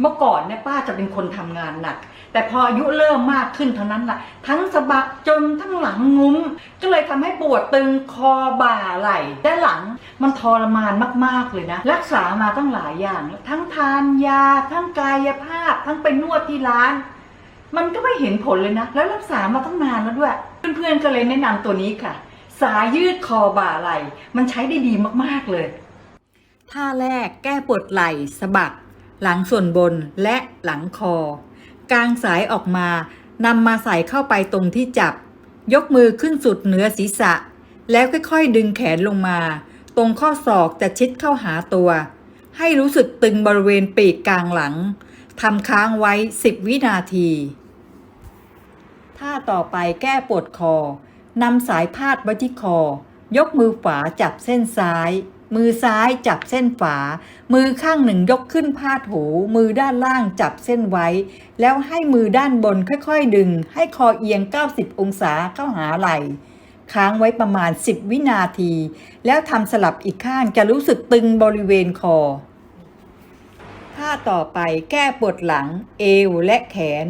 เมื่อก่อนเนี่ยป้าจะเป็นคนทำงานหนัก แต่พออายุเริ่มมากขึ้นเท่านั้นแหละทั้งสะบักจนทั้งหลังงุ้ม ก็เลยทำให้ปวดตึงคอบ่าไหล่และหลังมันทรมานมาก ๆ เลยนะ รักษามาตั้งหลายอย่าง ทั้งทานยา ทั้งกายภาพ ทั้งไปนวดที่ร้าน มันก็ไม่เห็นผลเลยนะ แล้วรักษามาตั้งนานแล้วด้วย เพื่อนๆก็เลยแนะนำตัวนี้ค่ะ สายยืดคอบ่าไหล่มันใช้ได้ดีมากๆเลยท่าแรกแก้ปวดไหล่สะบัก หลังส่วนบนและหลังคอ กางสายออกมานำมาใส่เข้าไปตรงที่จับ ยกมือขึ้นสุดเหนือศีรษะ แล้วค่อยๆดึงแขนลงมา ตรงข้อศอกจะชิดเข้าหาตัว ให้รู้สึกตึงบริเวณปีกกลางหลังทำค้างไว้ 10 วินาที ท่าต่อไปแก้ปวดคอนำสายพาดไว้ที่คอ ยกมือขวาจับเส้นซ้าย มือซ้ายจับเส้นฝา มือข้างหนึ่งยกขึ้นพาดหู มือด้านล่างจับเส้นไว้ แล้วให้มือด้านบนค่อยๆ ดึง ให้คอเอียง 90 องศาเข้าหาไหล่ ค้างไว้ประมาณ 10 วินาที แล้วทำสลับอีกข้างจะรู้สึกตึงบริเวณคอ ท่าต่อไปแก้ปวดหลัง เอวและแขน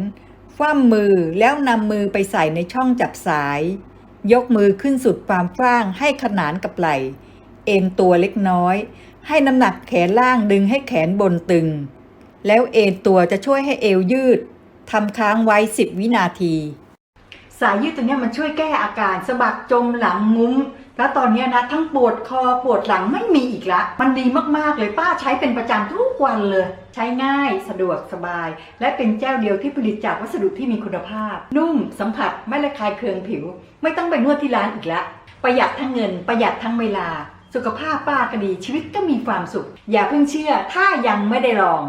คว่ำมือแล้วนำมือไปใส่ในช่องจับสาย ยกมือขึ้นสุดความกว้างให้ขนานกับไหล่ เอ็นตัวเล็กน้อย ให้น้ำหนักแขนล่างดึงให้แขนบนตึง แล้วเอ็นตัวจะช่วยให้เอวยืดทำค้างไว้ 10 วินาที สายยืดตัวนี้มันช่วยแก้อาการสะบักจมหลังงุ้ม แล้วตอนนี้นะทั้งปวดคอปวดหลังไม่มีอีกละ มันดีมากๆเลยป้าใช้เป็นประจำทุกวันเลย ใช้ง่ายสะดวกสบาย และเป็นเจ้าเดียวที่ผลิตจากวัสดุที่มีคุณภาพ นุ่มสัมผัสไม่ระคายเคืองผิว ไม่ต้องไปนวดที่ร้านอีกละประหยัดทั้งเงินประหยัดทั้งเวลา สุขภาพป้าก็ดีชีวิตก็มีความสุข อย่าเพิ่งเชื่อถ้ายังไม่ได้ลอง